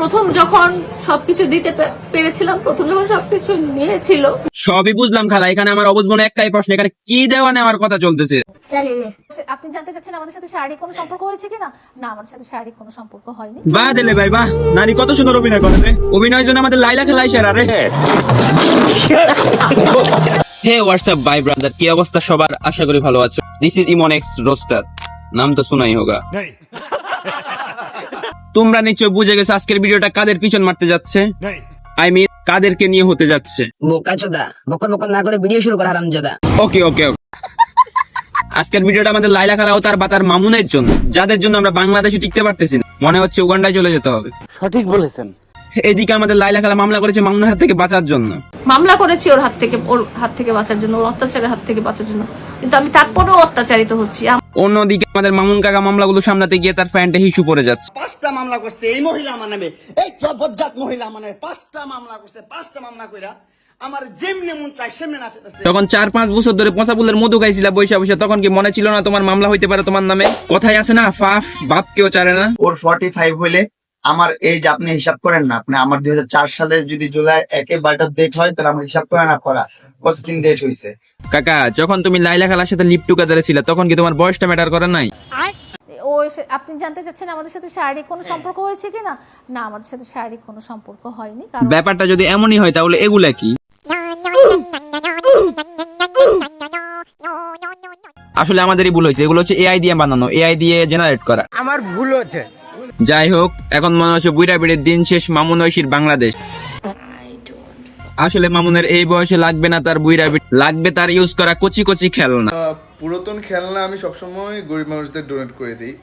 প্রথম যখন সবকিছু দিতে পেরেছিলাম প্রথম যখন সবকিছু নিয়েছিল। সবই বুঝলাম খালা এখানে আমার অবুঝ মনে একটাই প্রশ্ন এখানে কি দেওয়া নেওয়ার কথা চলতেছে? আপনি জানতে চাচ্ছেন আমাদের সাথে শারীরিক কোনো সম্পর্ক হয়েছে কিনা? না আমাদের সাথে শারীরিক কোনো সম্পর্ক হয়নি। বাহ দিলে ভাই বাহ। কত সুন্দর অভিনয় করে রে। অভিনয় জন্য আমাদের লাইলা খেলা ইশারা রে। হে হোয়াটসঅ্যাপ বাই ব্রাদার কি অবস্থা সবার? আশা করি ভালো আছো। This is Imon ex roaster নাম তো শোনাই হোগা। তোমরা নিশ্চয় বুঝে গেছো আজকের ভিডিওটা কাদের পিছন মারতে যাচ্ছে? আই মিন কাদেরকে নিয়ে হতে যাচ্ছে? বোকা চোদা বকর বকর না করে ভিডিও শুরু কর হারামজাদা। ওকে ওকে ওকে। আজকের ভিডিওটা আমাদের লাইলা খালা ও তার বাতার মামুনের জন্য। যাদের জন্য আমরা বাংলাদেশে টিকতে পারতেছি না। মনে হচ্ছে উগান্ডায় চলে যেতে হবে। সঠিক বলেছেন। এদিকে আমাদের লাইলা খালা মামলা করেছে মামুনের হাত থেকে বাঁচার জন্য। মামলা করেছি ওর হাত থেকে ওর হাত থেকে বাঁচার জন্য ওর অত্যাচারের হাত থেকে বাঁচার জন্য। কিন্তু আমি তারপরেও অত্যাচারিত হচ্ছি। অন্যদিকে আমাদের মামুন কাকা মামলাগুলো সামলাতে গিয়ে তার প্যান্টে হিসু পড়ে যাচ্ছে। পাঁচটা মামলা করছে এই মহিলা আমার নামে। এই বজ্জাত মহিলা আমার নামে পাঁচটা মামলা করছে পাঁচটা মামলা কইরা। আমার যেমনি মন চাই সেমনি নাচতেছে চার পাঁচ বছর ধরে পঁচাপুলের মধু খাইছিল বৈশা বৈশা তখন কি মনে ছিল না তোমার মামলা হইতে পারে তোমার নামে? কথাই আছে না ফাফ বাপ কেউ চারে না। ওর ফর্টি ফাইভ হইলে আমার এই যে আপনি হিসাব করেন না। আপনি আমার দুই হাজার চার সালে যদি জুলাই একে বারোটা ডেট হয় তাহলে আমার হিসাব করে না করা কতদিন ডেট হয়েছে কাকা যখন তুমি লাইলা খালার সাথে লিপ টুগেদারে ছিল তখন কি তোমার বয়সটা ম্যাটার করে নাই? ও আপনি জানতে চাচ্ছেন আমাদের সাথে শারীরিক কোনো সম্পর্ক হয়েছে কিনা? না আমাদের সাথে শারীরিক কোনো সম্পর্ক হয়নি কারণ ব্যাপারটা যদি এমনই হয় তাহলে এগুলা কি? আসলে আমাদেরই ভুল হয়েছে। এগুলো হচ্ছে এআই দিয়ে বানানো। এআই দিয়ে জেনারেট করা। আমার ভুল হচ্ছে। যাই হোক, এখন মনে হচ্ছে বুড়া বিড়ির দিন শেষ মামুন ঐশীর বাংলাদেশ। আসলে মামুনের এই বয়সে লাগবে না তার বিড়ি লাগবে তার ইউজ করা কচি কচি খেলনা। পুরাতন খেলনা আমি সবসময় গরিব মানুষদের ডোনেট করে দিই।